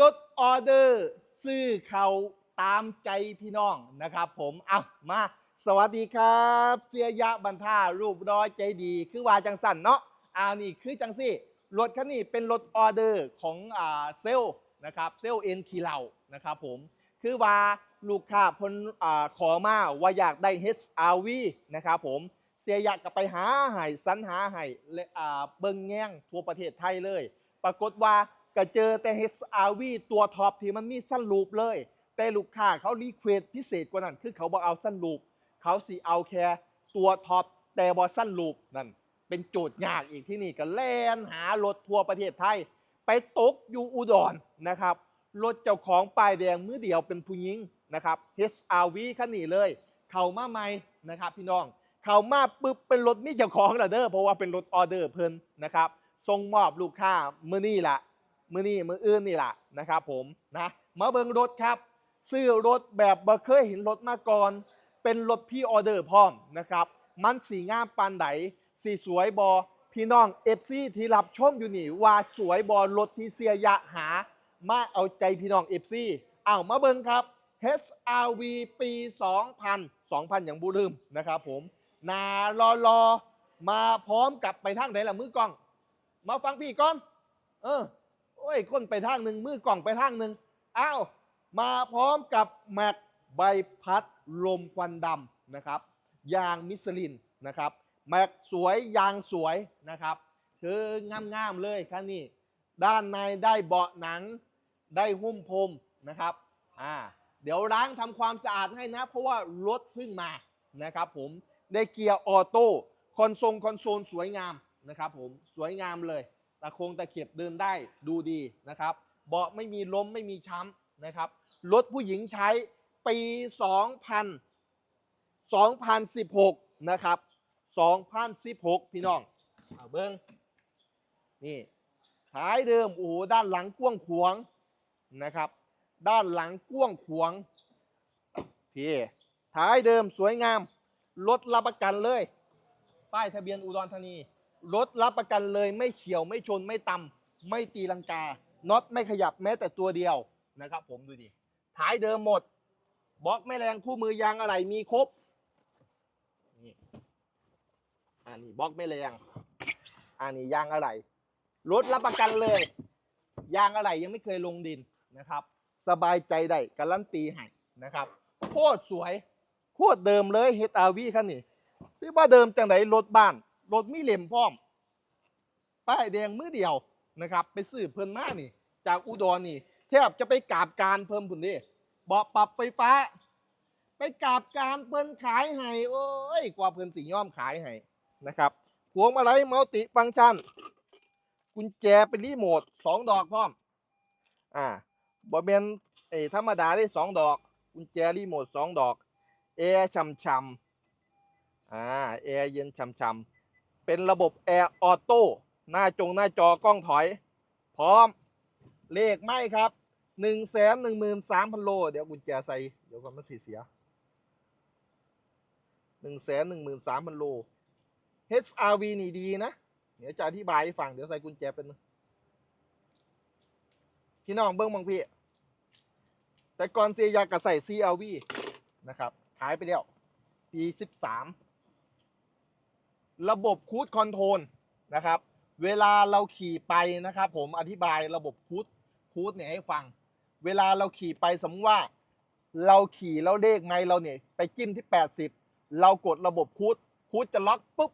ลดออเดอร์ ซื้อเขาตามใจพี่น้องนะครับผมเอามาสวัสดีครับเสียยะบรรท่ารูปร้อยใจดี คือว่าจังสันเนาะอ่านี่คือจังซี่รถคันนี้เป็นรถออเดอร์ของอ่าเซลนะครับเซลเอ็นคีเหล่านะครับผมคือว่าลูกค้าพนอ่าขอมาว่าอยากได้ HRV นะครับผมเสียยะก็ไปหาให้สรรหาให้และอ่าเบิ่งแง่งทั่วประเทศไทยเลย ปรากฏว่า ก็เจอแต่ HRV ตัวท็อปที่มันมีสั้นลูปเลย แต่ลูกค้าเขารีเควสพิเศษกว่านั้น คือเขาบอกเอาสั้นลูป เขาสิเอาแค่ตัวท็อปแต่บอสั้นลูปนั่น เป็นโจทย์ยากอีกที่นี่ก็แล่นหารถทั่วประเทศไทย ไปตกอยู่อุดรนนะครับ รถเจ้าของป้ายแดงมือเดียวเป็นผู้หญิงนะครับ HRV คันนี้เลย เข้ามาใหม่นะครับ พี่น้อง เข้ามาปุ๊บเป็นรถมีเจ้าของแล้วเด้อเพราะว่าเป็นรถออเดอร์เพิ่นนะครับส่งมอบลูกค้ามื้อนี้ล่ะ มือนี้มื้ออื่นนี่แหละนะครับผมนะมาเบิ่งรถครับ ซื้อรถแบบบ่เคยเห็นรถมาก่อน เป็นรถพี่ออเดอร์พร้อมนะครับ มันสีงามปานใดสีสวยบอพี่น้องเอฟซีที่รับชมอยู่นี่ว่าสวยบอรถที่เสียยะหา มาเอาใจพี่น้องเอฟซีอ้าวมาเบิ่งครับ HRV ปี 2000 2000 อย่างบูลืมนะครับผมนารอรอมาพร้อมกับไปทางไหนล่ะมือกล้อง มาฟังพี่ก่อน เออ โอ้ยคนไปทางหนึ่งมือกล่องไปทางหนึ่งอ้าวมาพร้อมกับแม็กใบพัดลมควันดำนะครับยางมิชลินนะครับแม็กสวยยางสวยนะครับคืองามๆเลยคันนี้ด้านในได้เบาะหนังได้หุ้มพรมนะครับอ่าเดี๋ยวล้างทำความสะอาดให้นะ เพราะว่ารถเพิ่งมานะครับผมได้เกียร์ออโต้คอนโซลคอนโซลสวยงามนะครับผมสวยงามเลย ตะโคงตะเข็บเดินได้ดูดีนะครับ เบาะไม่มีล้มไม่มีช้ำนะครับรถผู้หญิงใช้ปี 2000 2016 นะครับ 2016 พี่น้องเอาเบิ้งนี่ท้ายเดิมโอ้โหด้านหลังกว้างขวงนะครับ ด้านหลังกว้างขวงพี่ท้ายเดิมสวยงามรถรับประกันเลย ป้ายทะเบียนอุดรธานี รถรับประกันเลยไม่เฉียวไม่ชนไม่ตำไม่ตีลังกาน็อตไม่ขยับแม้แต่ตัวเดียวนะครับ ผมดูดิท้ายเดิมหมดบล็อกไม่แรงคู่มือยางอะไรมีครบนี่อันนี้บล็อกไม่แรงอันนี้ยางอะไรรถรับประกันเลย ยางอะไรยังไม่เคยลงดินนะครับ สบายใจได้การันตีให้นะครับโคตรสวยโคตรเดิมเลยเฮดอาวีคันนี้ซื้อว่าเดิมจังไหนรถบ้าน รถมีเล่มพร้อม ป้ายแดงมือเดียวนะครับ ไปซื้อเพิ่นมานี่ จากอุดรนี่แทบจะไปกราบการเพิ่มพุ่นดิเบาะปรับไฟฟ้า ไปกราบการเพิ่นขายให้โอ้ยกว่าเพิ่นสิย่อมขายให้นะครับพวงมาลัยมัลติฟังก์ชันกุญแจเป็นรีโมทสองดอกพร้อมอ่าบอเบนเอธรรมดาได้สองดอก กุญแจรีโมทสองดอกแอร์ช่ำๆอ่าแอร์เย็นช่ำๆ เป็นระบบแอร์ออโต้หน้าจงหน้าจอกล้องถอย พร้อมเลขไม่ครับหนึ่งแสนหนึ่งหมื่นสามพันโล เดี๋ยวกุญแจใส่ เดี๋ยวความมันสีเสียหนึ่งแสนหนึ่งหมื่นสามพันโล HRV นี่ดีนะ เดี๋ยวจะอธิบายให้ฟัง เดี๋ยวใส่กุญแจเป็น พี่น้องเบิ้งบางพี่ แต่ก่อนเสียยากระใส่ CRV นะครับขายไปแล้ว ปี13 ระบบคูดคอนโทรลนะครับ เวลาเราขี่ไปนะครับผมอธิบายระบบคูดคูดเนี่ยให้ฟัง เวลาเราขี่ไปสมมติว่าเราขี่แล้วเลขไมเราเนี่ยไปจิ้มที่ 80 เรากดระบบคูดคูดจะล็อกปุ๊บ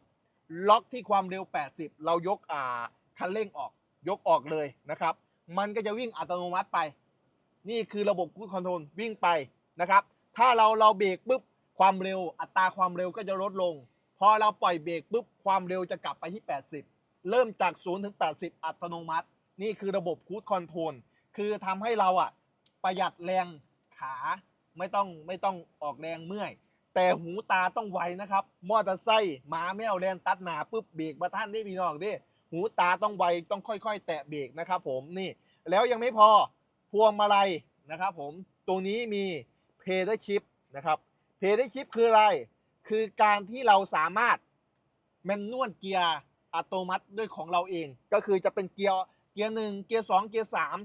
ล็อกที่ความเร็ว 80 เรายกอ่าคันเร่งออกยกออกเลยนะครับ มันก็จะวิ่งอัตโนมัติไป นี่คือระบบคูดคอนโทรลวิ่งไปนะครับ ถ้าเราเราเบรกปุ๊บความเร็วอัตราความเร็วก็จะลดลง พอเราปล่อยเบรกปุ๊บความเร็วจะกลับไปที่ 80 เริ่มจาก 0 ถึง 80 อัตโนมัติ นี่คือระบบคูดคอนโทรลคือทำให้เราอะประหยัดแรงขาไม่ต้องไม่ต้องออกแรงเมื่อย แต่หูตาต้องไวนะครับ มอเตอร์ไซค์หมาแมวแลนตัดหนาปุ๊บเบรกมาท่านนี่พี่น้องดิหูตาต้องไวต้องค่อย ๆ แตะเบรกนะครับผมนี่ แล้วยังไม่พอพวงมาลัยนะครับผมตรงนี้มีเพด l ชิปนะครับเพด l ชิปคืออะไร คือการที่เราสามารถแมนนวลเกียร์อัตโนมัติด้วยของเราเอง ก็คือจะเป็นเกียร์เกียร์หนึ่งเกียร์สองเกียร์สาม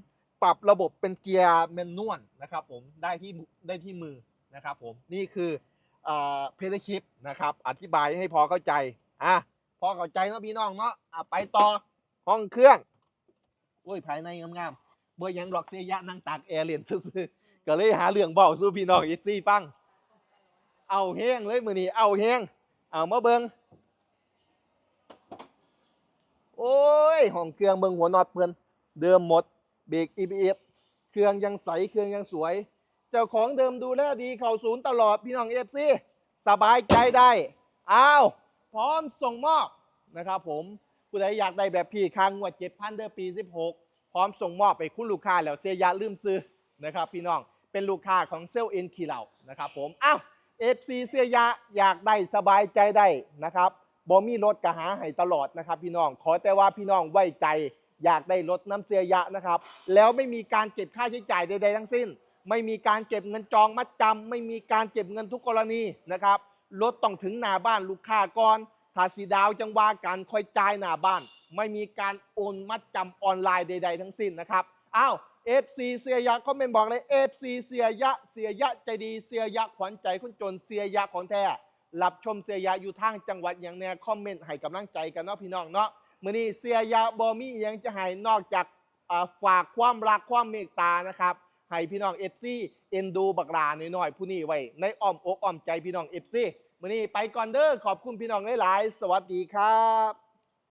ปรับระบบเป็นเกียร์แมนนวลนะครับผมได้ที่ได้ที่มือนะครับผมนี่คือเพลชิปนะครับอธิบายให้พอเข้าใจอะพอเข้าใจเนาะพี่น้องเนาะอะไปต่อห้องเครื่องโอ้ยภายในงามๆเบอร์ยังหลอกเสียยะนั่งตากแอร์เรียนซื่อๆก็เลยหาเรื่องเบาสู้พี่น้องอีซี่ฟัง เอาแห้งเลยมือนี้เอาแห้งเอามาเบิงโอ้ยห้องเครื่องเบิงหัวนอตเพิ่นเดิมหมดเบรก EBS เครื่องยังใสเครื่องยังสวย เจ้าของเดิมดูแลดีเข้าศูนย์ตลอดพี่น้องเอฟซีสบายใจได้อ้าวพร้อมส่งมอบนะครับผมผู้ใดอยากได้แบบพี่ค้างงวดเจ็ดพันเดือปี 16 พร้อมส่งมอบไปคุณลูกค้าแล้วเสียยาลืมซื้อนะครับพี่น้องเป็นลูกค้าของเซลล์เอ็นคีเหล่านะครับผมอ้าว FC เสียยะอยากได้สบายใจได้นะครับบอมีรถกะหาให้ตลอดนะครับ พี่น้องขอแต่ว่าพี่น้องไว้ใจ อยากได้รถน้ำเสียยะนะครับ แล้วไม่มีการเก็บค่าใช้จ่ายใดๆทั้งสิ้น ไม่มีการเก็บเงินจองมัดจำไม่มีการเก็บเงินทุกกรณีนะครับรถต้องถึงหน้าบ้านลูกค้าก่อนถ้าสีดาวจังว่าการคอยจ่ายหน้าบ้าน ไม่มีการโอนมัดจำออนไลน์ใด ๆ ทั้งสิ้นนะครับอ้าว FC เสียยะคอมเมนบอกเลย FC เสียยะเสียยะใจดีเสียยะขวัญใจคนจนเสียยะของแท้รับชมเสียยะอยู่ทางจังหวัดอย่างแน่คอมเมนต์ให้กำลังใจกันเนาะพี่น้องเนาะมื้อนี้เสียยะบอมีอิหยังจะให้นอกจากฝากความรักความเมตตานะครับให้พี่น้อง FC เอ็นดูบักลาหน่อยๆผู้นี้ไว้ในอ้อมอกอ้อมใจพี่น้อง FC มื้อนี้ไปก่อนเด้อขอบคุณพี่น้องหลายๆสวัสดีครับ